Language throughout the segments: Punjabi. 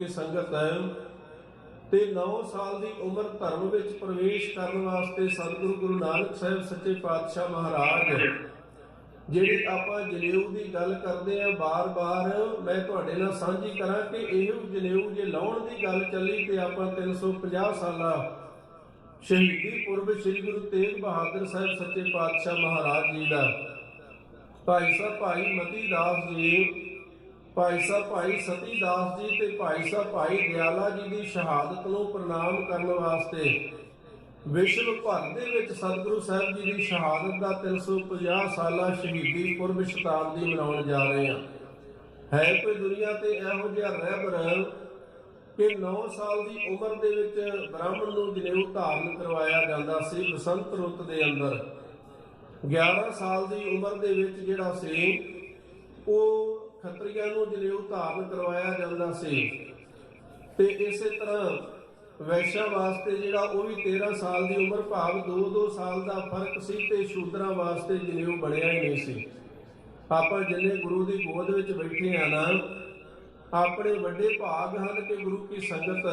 ਦੀ ਸੰਗਤ ਤੇ 9 ਸਾਲ ਦੀ ਉਮਰ ਧਰਮ ਵਿੱਚ ਪ੍ਰਵੇਸ਼ ਕਰਨ ਵਾਸਤੇ ਸਤਿਗੁਰੂ ਗੁਰੂ ਨਾਨਕ ਸਾਹਿਬ ਸੱਚੇ ਪਾਤਸ਼ਾਹ ਮਹਾਰਾਜ, ਜਿਹੜੀ ਆਪਾਂ ਜਨੇਊ ਦੀ ਗੱਲ ਕਰਦੇ ਆ ਬਾਰ-ਬਾਰ, ਮੈਂ ਤੁਹਾਡੇ ਨਾਲ ਸਾਂਝੀ ਕਰਾਂ ਕਿ ਇਹ ਜਨੇਊ ਜੇ ਲਾਉਣ ਦੀ ਗੱਲ ਚੱਲੀ ਤੇ ਆਪਾਂ 350 ਸਾਲਾ ਸ਼ਹੀਦੀ ਪੁਰਬ ਸ੍ਰੀ ਗੁਰੂ ਤੇਗ ਬਹਾਦਰ ਸਾਹਿਬ ਸੱਚੇ ਪਾਤਸ਼ਾਹ ਮਹਾਰਾਜ ਜੀ ਦਾ। ਭਾਈ ਸਾਹਿਬ, ਭਾਈ ਮਤੀ ਦਾਸ ਜੀ ਭਾਈ ਸਾਹਿਬ, ਭਾਈ ਸਤੀ ਦਾਸ ਜੀ ਤੇ ਭਾਈ ਸਾਹਿਬ, ਭਾਈ ਦਿਆਲਾ ਜੀ ਦੀ ਸ਼ਹਾਦਤ ਨੂੰ ਪ੍ਰਣਾਮ ਕਰਨ ਵਾਸਤੇ ਵਿਸ਼ਵ ਭਰ ਦੇ ਵਿੱਚ ਸਤਿਗੁਰੂ ਸਾਹਿਬ ਜੀ ਦੀ ਸ਼ਹਾਦਤ ਦਾ 350 ਸਾਲਾ ਸ਼ਹੀਦੀ ਪੁਰਬ ਸ਼ਤਾਬਦੀ ਮਨਾਉਣ ਜਾ ਰਹੇ ਹਾਂ। ਹੈ ਕੋਈ ਦੁਨੀਆ ਤੇ ਇਹੋ ਜਿਹਾ ਰਹਿਬਰ ਕਿ 9 ਸਾਲ ਦੀ ਉਮਰ ਦੇ ਵਿੱਚ ਬ੍ਰਾਹਮਣ ਨੂੰ ਜਨੇਊ ਧਾਰਨ ਕਰਵਾਇਆ ਜਾਂਦਾ ਸੀ ਬਸੰਤ ਰੁੱਤ ਦੇ ਅੰਦਰ। 11 ਸਾਲ ਦੀ ਉਮਰ ਦੇ ਵਿੱਚ ਜਿਹੜਾ ਸੀ, ਉਹ ਖੱਤਰੀਆਂ ਨੂੰ ਜਨੇਊ ਧਾਰਨ ਕਰਵਾਇਆ ਜਾਂਦਾ ਸੀ। ਤੇ ਇਸੇ ਤਰ੍ਹਾਂ ਵੈਸ਼ਾ ਵਾਸਤੇ ਜਿਹੜਾ ਉਹ ਵੀ 13 ਸਾਲ ਦੀ ਉਮਰ, ਭਾਵ 2-2 ਸਾਲ ਦਾ ਫ਼ਰਕ ਸੀ ਤੇ ਸ਼ੂਦਰਾਂ ਵਾਸਤੇ ਜਨੇਊ ਬਣਿਆ ਹੀ ਨਹੀਂ ਸੀ। ਆਪਾਂ ਜਿੰਨੇ ਗੁਰੂ ਦੀ ਗੋਦ ਵਿੱਚ ਬੈਠੇ ਆ ਨਾ, ਆਪਣੇ ਵੱਡੇ ਭਾਗ ਹਨ ਕਿ ਗੁਰੂ ਕੀ ਸੰਗਤ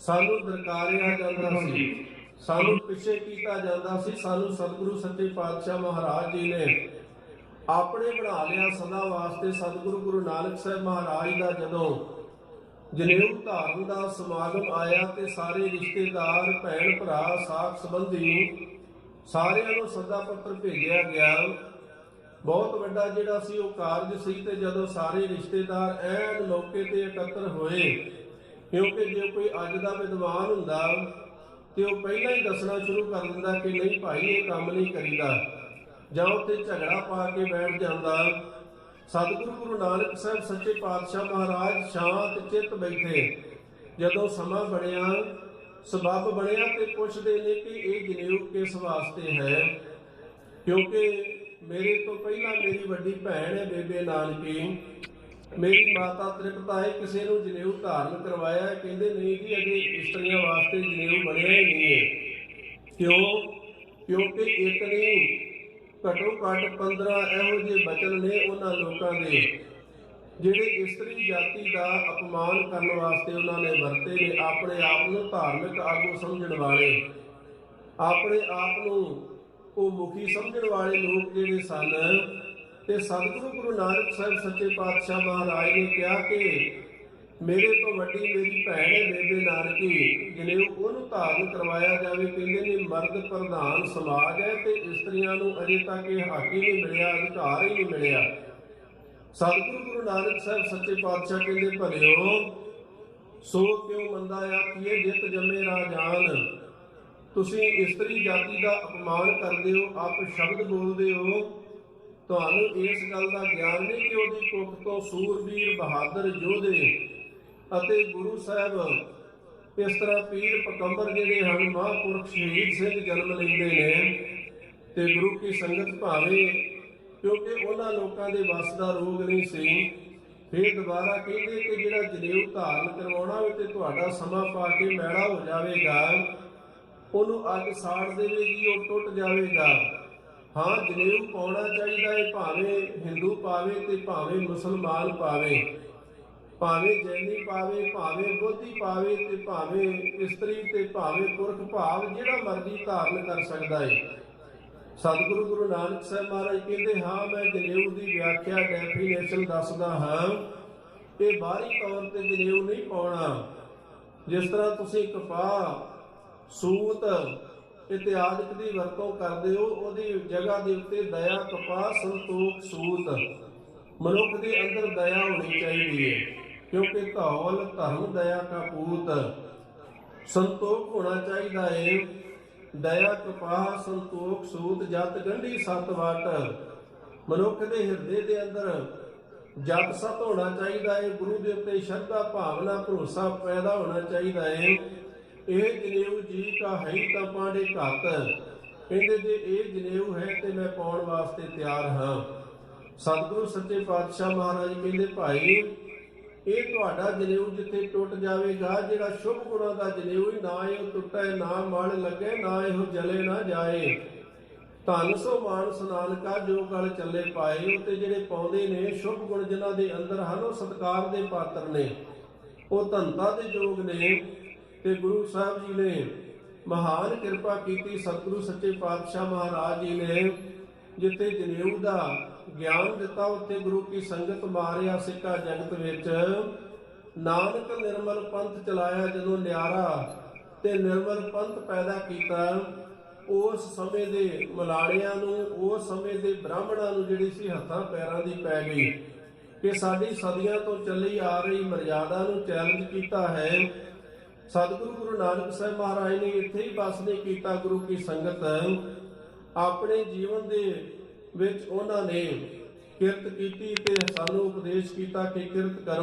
ਸਾਨੂੰ ਦਰਕਾਰਿਆ ਜਾਂਦਾ ਸੀ। ਸਾਨੂੰ ਪਿੱਛੇ ਕੀਤਾ ਜਾਂਦਾ ਸੀ। ਸਾਨੂੰ ਸਤਿਗੁਰੂ ਸੱਚੇ ਪਾਤਸ਼ਾਹ ਮਹਾਰਾਜ ਜੀ ਨੇ ਆਪਣੇ ਬਣਾ ਲਿਆ ਸਦਾ ਵਾਸਤੇ ਸਤਿਗੁਰੂ ਗੁਰੂ ਨਾਨਕ ਸਾਹਿਬ ਮਹਾਰਾਜ ਦਾ ਜਦੋਂ ਜਨੇਊ ਧਾਰਨ ਦਾ ਸਮਾਗਮ ਆਇਆ ਤੇ ਸਾਰੇ ਰਿਸ਼ਤੇਦਾਰ, ਭੈਣ ਭਰਾ ਸਾਥ ਸੰਬੰਧੀ ਸਾਰਿਆਂ ਨੂੰ ਸੱਦਾ ਪੱਤਰ ਭੇਜਿਆ ਗਿਆ। ਬਹੁਤ ਵੱਡਾ ਜਿਹੜਾ ਸੀ ਉਹ ਕਾਰਜ ਸੀ ਤੇ ਜਦੋਂ ਸਾਰੇ ਰਿਸ਼ਤੇਦਾਰ ਐਨ ਮੌਕੇ ਤੇ ਇਕੱਤਰ ਹੋਏ, ਕਿਉਂਕਿ ਜੇ ਕੋਈ ਅੱਜ ਦਾ ਵਿਦਵਾਨ ਹੁੰਦਾ ਤੇ ਉਹ ਪਹਿਲਾਂ ਹੀ ਦੱਸਣਾ ਸ਼ੁਰੂ ਕਰ ਦਿੰਦਾ ਕਿ ਨਹੀਂ ਭਾਈ, ਇਹ ਕੰਮ ਨਹੀਂ ਕਰੀਦਾ। ਜਾਂ ਉੱਥੇ ਝਗੜਾ ਪਾ ਕੇ ਬੈਠ ਜਾਂਦਾ ਸਤਿਗੁਰੂ ਗੁਰੂ ਨਾਨਕ ਸਾਹਿਬ ਸੱਚੇ ਪਾਤਸ਼ਾਹ ਮਹਾਰਾਜ ਸ਼ਾਂਤ ਚਿੱਤ ਬੈਠੇ। ਜਦੋਂ ਸਮਾਂ ਬਣਿਆ, ਸਬਬ ਬਣਿਆ ਤੇ ਪੁੱਛਦੇ ਨੇ ਕਿ ਇਹ ਜਨੇਊ ਕਿਸ ਵਾਸਤੇ ਹੈ? ਕਿਉਂਕਿ ਮੇਰੇ ਤੋਂ ਪਹਿਲਾਂ ਮੇਰੀ ਵੱਡੀ ਭੈਣ ਹੈ ਬੇਬੇ ਨਾਨਕੀ। ਮੇਰੀ ਮਾਤਾ ਤ੍ਰਿਪਤਾ ਹੈ, ਕਿਸੇ ਨੂੰ ਜਨੇਊ ਧਾਰਨ ਕਰਵਾਇਆ ਕਹਿੰਦੇ ਨਹੀਂ ਜੀ, ਅਜੇ ਇਸਤਰੀਆਂ ਵਾਸਤੇ ਜਨੇਊ ਬਣਿਆ ਹੀ ਨਹੀਂ ਹੈ। ਕਿਉਂ? ਕਿਉਂਕਿ ਇੱਕ ਨਹੀਂ ਘੱਟੋ ਘੱਟ 15 ਇਹੋ ਜਿਹੇ ਬਚਨ ਨੇ ਉਹਨਾਂ ਲੋਕਾਂ ਦੇ, ਜਿਹੜੇ ਇਸਤਰੀ ਜਾਤੀ ਦਾ ਅਪਮਾਨ ਕਰਨ ਵਾਸਤੇ ਉਹਨਾਂ ਨੇ ਵਰਤੇ ਨੇ, ਆਪਣੇ ਆਪ ਨੂੰ ਧਾਰਮਿਕ ਆਗੂ ਸਮਝਣ ਵਾਲੇ, ਆਪਣੇ ਆਪ ਨੂੰ ਉਹ ਮੁਖੀ ਸਮਝਣ ਵਾਲੇ ਲੋਕ ਜਿਹੜੇ ਸਨ। ਤੇ ਸਤਿਗੁਰੂ ਗੁਰੂ ਨਾਨਕ ਸਾਹਿਬ ਸੱਚੇ ਪਾਤਸ਼ਾਹ ਮਹਾਰਾਜ ਨੇ ਕਿਹਾ ਕਿ ਮੇਰੇ ਤੋਂ ਵੱਡੀ ਮੇਰੀ ਭੈਣ ਹੈ ਬੇਬੇ ਨਾਨਕੀ ਜਿਹਨੇ ਉਹਨੂੰ ਧਾਰਨ ਕਰਵਾਇਆ ਜਾਵੇ, ਕਹਿੰਦੇ ਨੇ ਮਰਦ ਪ੍ਰਧਾਨ ਸਮਾਜ ਹੈ ਤੇ ਇਸਤਰੀਆਂ ਨੂੰ ਅਜੇ ਤੱਕ ਇਹ ਹੱਕ ਹੀ ਨਹੀਂ ਮਿਲਿਆ, ਅਧਿਕਾਰ ਹੀ ਨਹੀਂ ਮਿਲਿਆ। ਸਤਿਗੁਰੂ ਗੁਰੂ ਨਾਨਕ ਸਾਹਿਬ ਸੱਚੇ ਪਾਤਸ਼ਾਹ ਕਹਿੰਦੇ, ਭਲਿਓ ਸੋ ਕਿਉ ਮੰਦਾ ਆਖੀਏ ਜਿਤ ਜੰਮੇ ਰਾਜਾਨ ਤੁਸੀਂ ਇਸਤਰੀ ਜਾਤੀ ਦਾ ਅਪਮਾਨ ਕਰਦੇ ਹੋ, ਆਪ ਸ਼ਬਦ ਬੋਲਦੇ ਹੋ। ਤੁਹਾਨੂੰ ਇਸ ਗੱਲ ਦਾ ਗਿਆਨ ਨਹੀਂ ਕਿ ਉਹਦੀ ਕੁੱਖ ਤੋਂ ਸੂਰਬੀਰ ਬਹਾਦਰ ਯੋਧੇ ਅਤੇ ਗੁਰੂ ਸਾਹਿਬ, ਇਸ ਤਰ੍ਹਾਂ ਪੀਰ ਪਕੰਬਰ ਜਿਹੜੇ ਹਨ, ਮਹਾਂਪੁਰਖ ਸ਼ਹੀਦ ਸਿੰਘ ਜਨਮ ਲੈਂਦੇ ਨੇ ਤੇ ਗੁਰੂ ਕੀ ਸੰਗਤ ਭਾਵੇਂ, ਕਿਉਂਕਿ ਉਹਨਾਂ ਲੋਕਾਂ ਦੇ ਵੱਸ ਦਾ ਰੋਗ ਨਹੀਂ ਸੀ, ਫਿਰ ਦੁਬਾਰਾ ਕਹਿੰਦੇ ਕਿ ਜਿਹੜਾ ਜਨੇਊ ਧਾਰਨ ਕਰਵਾਉਣਾ ਹੋਵੇ ਤੇ ਤੁਹਾਡਾ ਸਮਾਂ ਪਾ ਕੇ ਮੈਲਾ ਹੋ ਜਾਵੇਗਾ, ਉਹਨੂੰ ਅੱਗ ਸਾੜ ਦੇਵੇਗੀ, ਉਹ ਟੁੱਟ ਜਾਵੇਗਾ। ਹਾਂ ਜਨੇਊ ਪਾਉਣਾ ਚਾਹੀਦਾ ਹੈ, ਭਾਵੇਂ ਹਿੰਦੂ ਪਾਵੇ ਤੇ ਭਾਵੇਂ ਮੁਸਲਮਾਨ ਪਾਵੇ। ਭਾਵੇਂ ਜੈਨੀ ਪਾਵੇ, ਭਾਵੇਂ ਬੋਧੀ ਪਾਵੇ ਤੇ ਭਾਵੇਂ ਇਸਤਰੀ ਤੇ ਭਾਵੇਂ ਪੁਰਖ ਭਾਵ, ਜਿਹੜਾ ਮਰਜ਼ੀ ਧਾਰਨ ਕਰ ਸਕਦਾ ਹੈ ਸਤਿਗੁਰੂ ਗੁਰੂ ਨਾਨਕ ਸਾਹਿਬ ਮਹਾਰਾਜ ਕਹਿੰਦੇ, ਹਾਂ, ਮੈਂ ਜਨੇਊ ਦੀ ਵਿਆਖਿਆ ਡੈਫੀਨੇਸ਼ਨ ਦੱਸਦਾ ਹਾਂ। ਇਹ ਬਾਹਰੀ ਤੌਰ ਤੇ ਜਨੇਊ ਨਹੀਂ ਪਾਉਣਾ। ਜਿਸ ਤਰ੍ਹਾਂ ਤੁਸੀਂ ਕਪਾਹ ਸੂਤ ਇਤਿਆਦਿਕ ਦੀ ਵਰਤੋਂ ਕਰਦੇ ਹੋ, ਉਹਦੀ ਜਗ੍ਹਾ ਦੇ ਉੱਤੇ ਦਇਆ, ਕਪਾਹ, ਸੰਤੋਖ, ਸੂਤ। ਮਨੁੱਖ ਦੇ ਅੰਦਰ ਦਇਆ ਹੋਣੀ ਚਾਹੀਦੀ ਹੈ ਕਿਉਂਕਿ ਧੌਲ, ਧਰਮ, ਦਇਆ ਕਾ ਪੂਤ, ਸੰਤੋਖ ਹੋਣਾ ਚਾਹੀਦਾ ਹੈ ਦਇਆ ਕਪਾਹ ਸੰਤੋਖ, ਸੂਤ, ਜਤ, ਗੰਢੀ, ਸਤ, ਵਟ। ਮਨੁੱਖ ਦੇ ਹਿਰਦੇ ਦੇ ਅੰਦਰ ਜਤ, ਸਤ ਹੋਣਾ ਚਾਹੀਦਾ ਹੈ ਗੁਰੂ ਦੇ ਉੱਤੇ ਸ਼ਰਧਾ, ਭਾਵਨਾ, ਭਰੋਸਾ ਪੈਦਾ ਹੋਣਾ ਚਾਹੀਦਾ ਹੈ ਇਹ ਜਨੇਊ ਜੀ ਕਾ ਹੈ ਤਾਂ ਪਾਂਡੇ ਘਤ। ਕਹਿੰਦੇ ਜੇ ਇਹ ਜਨੇਊ ਹੈ ਤੇ ਮੈਂ ਪਾਉਣ ਵਾਸਤੇ ਤਿਆਰ ਹਾਂ। ਸਤਿਗੁਰੂ ਸੱਚੇ ਪਾਤਸ਼ਾਹ ਮਹਾਰਾਜ ਕਹਿੰਦੇ, ਭਾਈ ਇਹ ਤੁਹਾਡਾ ਜਨੇਊ ਜਿੱਥੇ ਟੁੱਟ ਜਾਵੇਗਾ, ਜਿਹੜਾ ਸ਼ੁਭ ਗੁਣਾਂ ਦਾ ਜਨੇਊ ਨਾ ਇਹ ਟੁੱਟੇ, ਨਾ ਮਲ ਲੱਗੇ, ਨਾ ਇਹੋ ਜਲੇ ਨਾ ਜਾਏ। ਧੰਨ ਸੋ ਮਾਨਸ ਨਾਨਕਾ, ਜੋ ਗਲ ਚੱਲੇ ਪਾਏ, ਉਹ ਜਿਹੜੇ ਪਾਉਂਦੇ ਨੇ, ਸ਼ੁਭ ਗੁਣ ਜਿਨ੍ਹਾਂ ਦੇ ਅੰਦਰ ਹਨ, ਉਹ ਸਤਕਾਰ ਦੇ ਪਾਤਰ ਨੇ। ਉਹ ਧੰਤਾ ਦੇ ਯੋਗ ਨੇ। ਤੇ ਗੁਰੂ ਸਾਹਿਬ ਜੀ ਨੇ ਮਹਾਨ ਕਿਰਪਾ ਕੀਤੀ, ਸਤਿਗੁਰੂ ਸੱਚੇ ਪਾਤਸ਼ਾਹ ਮਹਾਰਾਜ ਜੀ ਨੇ, ਜਿੱਥੇ ਜਨੇਊ ਦਾ ਗਿਆਨ ਦਿੱਤਾ ਉੱਥੇ ਗੁਰੂ ਕੀ ਸੰਗਤ ਮਾਰਿਆ ਸਿੱਕਾ ਜਗਤ ਵਿੱਚ। ਨਾਨਕ ਨਿਰਮਲ ਪੰਥ ਚਲਾਇਆ ਜਦੋਂ ਨਿਆਰਾ ਤੇ ਨਿਰਮਲ ਪੰਥ ਪੈਦਾ ਕੀਤਾ, ਉਸ ਸਮੇਂ ਦੇ ਮਲਾੜਿਆਂ ਨੂੰ, ਉਸ ਸਮੇਂ ਦੇ ਬ੍ਰਾਹਮਣਾਂ ਨੂੰ ਜਿਹੜੀ ਸੀ ਹੱਥਾਂ ਪੈਰਾਂ ਦੀ ਪੈ ਗਈ ਕਿ ਸਾਡੀ ਸਦੀਆਂ ਤੋਂ ਚੱਲੀ ਆ ਰਹੀ ਮਰਜ਼ਾਦਾ ਨੂੰ ਚੈਲੰਜ ਕੀਤਾ ਹੈ। ਸਤਿਗੁਰੂ ਗੁਰੂ ਨਾਨਕ ਸਾਹਿਬ ਮਹਾਰਾਜ ਨੇ ਇੱਥੇ ਹੀ ਬਸ ਨਹੀਂ ਕੀਤਾ ਗੁਰੂ ਕੀ ਸੰਗਤ। ਆਪਣੇ ਜੀਵਨ ਦੇ ਵਿੱਚ ਉਹਨਾਂ ਨੇ ਕਿਰਤ ਕੀਤੀ ਤੇ ਸਾਨੂੰ ਉਪਦੇਸ਼ ਕੀਤਾ ਕਿ ਕਿਰਤ ਕਰੋ